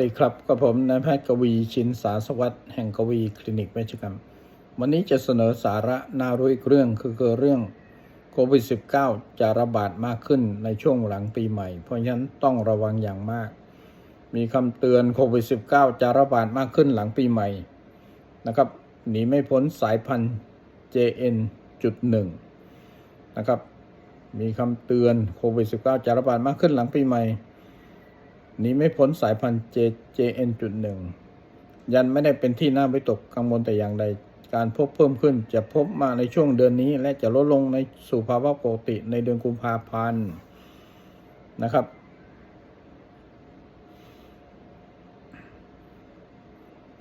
สวัสดีครับกับผมนายแพทย์กวีชินสาสวัสดิ์แห่งกวีคลินิกเวชกรรม วันนี้จะเสนอสาระน่ารู้อีกเรื่องคือคือเรื่องโควิด -19 จะระบาดมากขึ้นในช่วงหลังปีใหม่ เพราะฉะนั้นต้องระวังอย่างมาก มีคำเตือนโควิด -19 จะระบาดมากขึ้นหลังปีใหม่นะครับหนีไม่พ้นสายพันธุ์ JN.1 นะครับมีคำเตือนโควิด -19 จะระบาดมากขึ้นหลังปีใหม่ หนีไม่พ้นสายพันธุ์ JN.1 ยันไม่ได้เป็นที่น่าวิตกกังวลแต่อย่างใด การพบเพิ่มขึ้นจะพบมาในช่วงเดือนนี้ และจะลดลงในสู่ภาวะปกติในเดือนกุมภาพันธ์นะครับ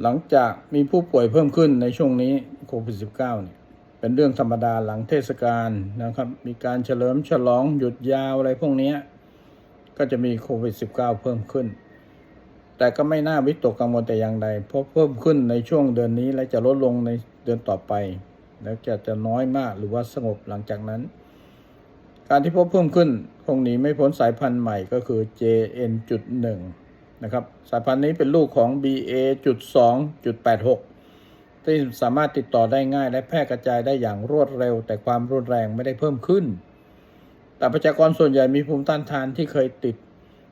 หลังจากมีผู้ป่วยเพิ่มขึ้นในช่วงนี้โควิด -19 เนี่ยเป็นเรื่องธรรมดาหลังเทศกาลนะครับ มีการเฉลิมฉลองหยุดยาวอะไรพวกนี้ ก็จะมีโควิด -19 เพิ่มขึ้น แต่ก็ไม่น่าวิตกกังวลแต่อย่างใด เพราะเพิ่มขึ้นในช่วงเดือนนี้และจะลดลงในเดือนต่อไป แล้วจะจะน้อยมากหรือว่าสงบหลังจากนั้น การที่พบเพิ่มขึ้นคงหนีไม่พ้นสายพันธุ์ใหม่ก็คือ JN.1 นะครับ สายพันธุ์นี้เป็นลูกของ BA.2.86 ที่สามารถติดต่อได้ง่ายและแพร่กระจายได้อย่างรวดเร็ว แต่ความรุนแรงไม่ได้เพิ่มขึ้น แต่ประชากรส่วนใหญ่มีภูมิต้านทานที่เคยติด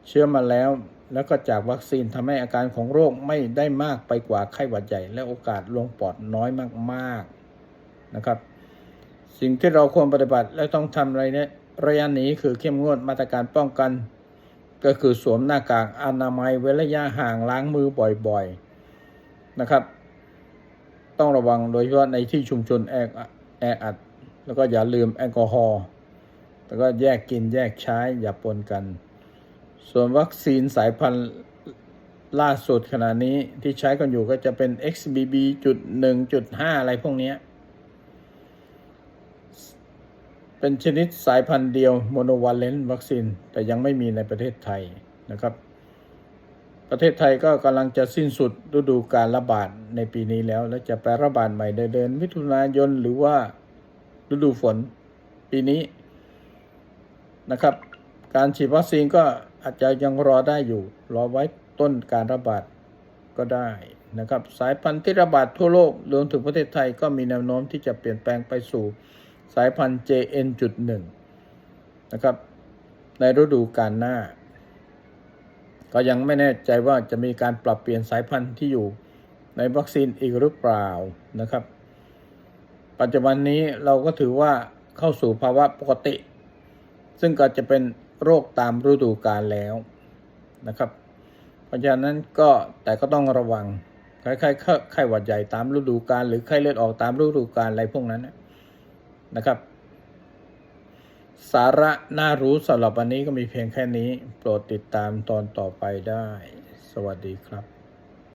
เชื้อมาแล้ว แล้วก็จากวัคซีนทำให้อาการของโรคไม่ได้มากไปกว่าไข้หวัดใหญ่ และโอกาสลงปอดน้อยมากๆนะครับ สิ่งที่เราควรปฏิบัติและต้องทำอะไรเนี่ยระยะนี้คือเข้มงวดมาตรการป้องกัน ก็คือสวมหน้ากากอนามัยเว้นระยะห่างล้างมือบ่อยๆนะครับ ต้องระวังโดยเฉพาะในที่ชุมชนแอแออัดแล้วก็อย่าลืมแอลกอฮอล์ แล้วก็แยกกินแยกใช้อย่าปนกัน ส่วนวัคซีนสายพันธุ์ล่าสุดขณะนี้ที่ใช้กันอยู่ก็จะเป็น XBB จุดหนึ่งจุดห้าอะไรพวกนี้ เป็นชนิดสายพันธุ์เดียวโมโนวาเลนต์วัคซีน แต่ยังไม่มีในประเทศไทยนะครับ ประเทศไทยก็กำลังจะสิ้นสุดฤดูการระบาดในปีนี้แล้ว และจะไประบาดใหม่ในเดือนมิถุนายนหรือว่าฤดูฝนปีนี้ นะครับ การฉีดวัคซีนก็อาจจะยังรอได้อยู่ รอไว้ต้นการระบาดก็ได้นะครับ สายพันธุ์ที่ระบาดทั่วโลกรวมถึงประเทศไทยก็มีแนวโน้มที่จะเปลี่ยนแปลงไปสู่สายพันธุ์ JN.1 นะครับ ในฤดูกาลหน้า ก็ยังไม่แน่ใจว่าจะมีการปรับเปลี่ยนสายพันธุ์ที่อยู่ในวัคซีนอีกหรือเปล่านะครับ ปัจจุบันนี้เราก็ถือว่าเข้าสู่ภาวะปกติ ซึ่งก็จะเป็นโรคตามฤดูกาลแล้วนะครับ เพราะฉะนั้นก็แต่ก็ต้องระวังคล้ายๆไข้หวัดใหญ่ตามฤดูกาลหรือไข้เลือดออกตามฤดูกาลอะไรพวกนั้นนะครับ สาระน่ารู้สำหรับวันนี้ก็มีเพียงแค่นี้ โปรดติดตามตอนต่อไปได้ สวัสดีครับ